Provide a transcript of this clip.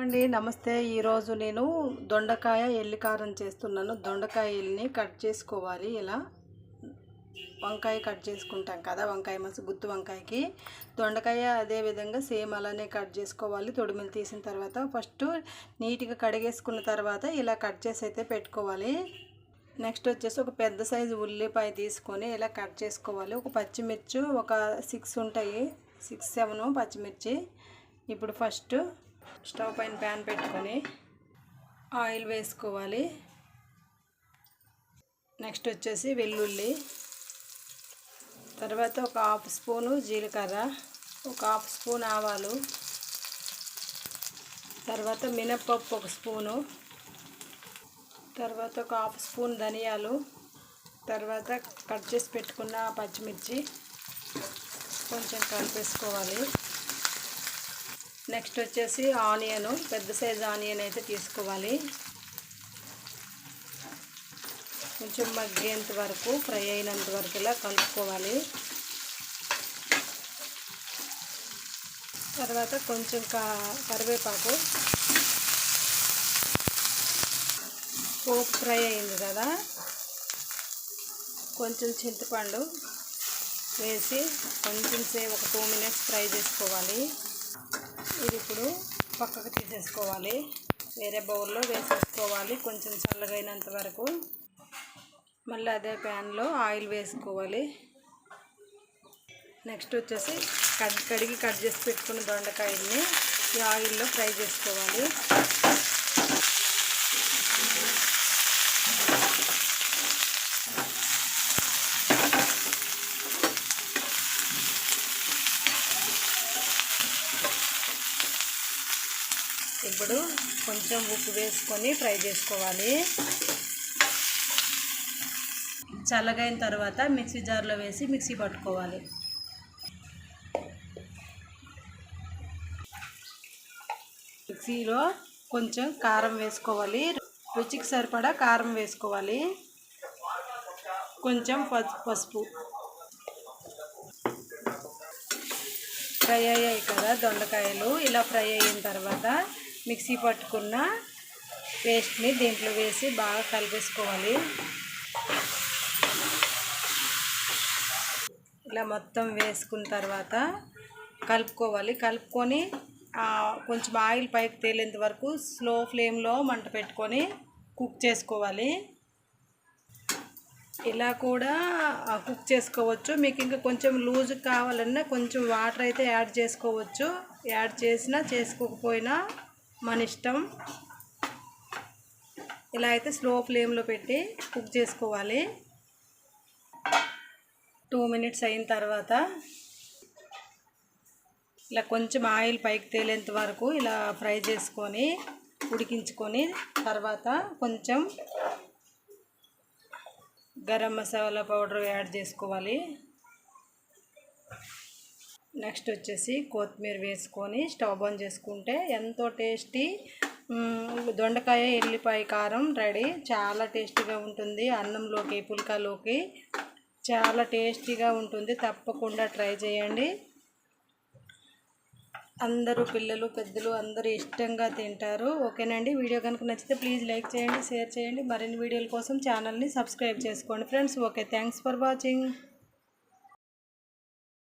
అండి నమస్తే. ఈరోజు నేను దొండకాయ ఎల్లి కారం చేస్తున్నాను. దొండకాయ ఎల్లిని కట్ చేసుకోవాలి. ఇలా వంకాయ కట్ చేసుకుంటాం కదా వంకాయ మసి గుత్తి వంకాయకి. దొండకాయ అదే విధంగా సేమ్ అలానే కట్ చేసుకోవాలి. తొడిమిలు తీసిన తర్వాత ఫస్ట్ నీట్గా కడిగేసుకున్న తర్వాత ఇలా కట్ చేసి అయితే పెట్టుకోవాలి. నెక్స్ట్ వచ్చేసి ఒక పెద్ద సైజు ఉల్లిపాయ తీసుకొని ఇలా కట్ చేసుకోవాలి. ఒక పచ్చిమిర్చి ఒక సిక్స్ ఉంటాయి. సిక్స్ సెవెన్ పచ్చిమిర్చి. ఇప్పుడు ఫస్ట్ స్టవ్ పైన ప్యాన్ పెట్టుకొని ఆయిల్ వేసుకోవాలి. నెక్స్ట్ వచ్చేసి వెల్లుల్లి. తర్వాత ఒక హాఫ్ స్పూను జీలకర్ర ఒక హాఫ్ స్పూన్ ఆవాలు తర్వాత మినప్పప్పు ఒక స్పూను తర్వాత ఒక హాఫ్ స్పూన్ ధనియాలు తర్వాత కట్ చేసి పెట్టుకున్న పచ్చిమిర్చి కొంచెం కలిపేసుకోవాలి. నెక్స్ట్ వచ్చేసి ఆనియన్ పెద్ద సైజు ఆనియన్ అయితే తీసుకోవాలి. కొంచెం మగ్గేంత వరకు ఫ్రై అయినంత వరకు ఇలా కలుపుకోవాలి. తర్వాత కొంచెం కా కరివేపాకు. పోపు ఫ్రై అయింది కదా. కొంచెం చింతపండు వేసి కొంచెం సేపు ఒక టూ మినిట్స్ ఫ్రై చేసుకోవాలి. ఇది ఇప్పుడు పక్కకు తీసేసుకోవాలి. వేరే బౌల్లో వేసేసుకోవాలి. కొంచెం చల్లగైనంత వరకు మళ్ళీ అదే ప్యాన్లో ఆయిల్ వేసుకోవాలి. నెక్స్ట్ వచ్చేసి కడిగి కట్ చేసి పెట్టుకున్న దొండకాయల్ని ఈ ఆయిల్లో ఫ్రై చేసుకోవాలి. ఇప్పుడు కొంచెం ఉప్పు వేసుకొని ఫ్రై చేసుకోవాలి. చల్లగైన తర్వాత మిక్సీ జార్లో వేసి మిక్సీ పట్టుకోవాలి. మిక్సీలో కొంచెం కారం వేసుకోవాలి. రుచికి సరిపడా కారం వేసుకోవాలి. కొంచెం పసుపు. ఫ్రై అయ్యాయి కదా దొండకాయలు. ఇలా ఫ్రై అయిన తర్వాత మిక్సీ పట్టుకున్న పేస్ట్ని దీంట్లో వేసి బాగా కలిపేసుకోవాలి. ఇలా మొత్తం వేసుకున్న తర్వాత కలుపుకోవాలి. కలుపుకొని కొంచెం ఆయిల్ పైకి తేలేంత వరకు స్లో ఫ్లేమ్లో మంట పెట్టుకొని కుక్ చేసుకోవాలి. ఇలా కూడా కుక్ చేసుకోవచ్చు. మీకు ఇంకా కొంచెం లూజ్ కావాలన్నా కొంచెం వాటర్ అయితే యాడ్ చేసుకోవచ్చు. యాడ్ చేసినా చేసుకోకపోయినా మన ఇష్టం. ఇలా అయితే స్లో ఫ్లేమ్లో పెట్టి కుక్ చేసుకోవాలి. టూ మినిట్స్ అయిన తర్వాత ఇలా కొంచెం ఆయిల్ పైకి తేలేంత వరకు ఇలా ఫ్రై చేసుకొని ఉడికించుకొని తర్వాత కొంచెం గరం మసాలా పౌడర్ యాడ్ చేసుకోవాలి. నెక్స్ట్ వచ్చేసి కొత్తిమీర వేసుకొని స్టవ్ బంద్ చేసుకుంటే ఎంతో టేస్టీ దొండకాయ ఎల్లిపాయ కారం రెడీ. చాలా టేస్టీగా ఉంటుంది అన్నంలోకి పుల్కాలోకి. చాలా టేస్టీగా ఉంటుంది. తప్పకుండా ట్రై చేయండి. అందరూ పిల్లలు పెద్దలు అందరూ ఇష్టంగా తింటారు. ఓకేనండి? వీడియో కనుక నచ్చితే ప్లీజ్ లైక్ చేయండి షేర్ చేయండి. మరిన్ని వీడియోల కోసం ఛానల్ని సబ్స్క్రైబ్ చేసుకోండి friends. Okay thanks for watching.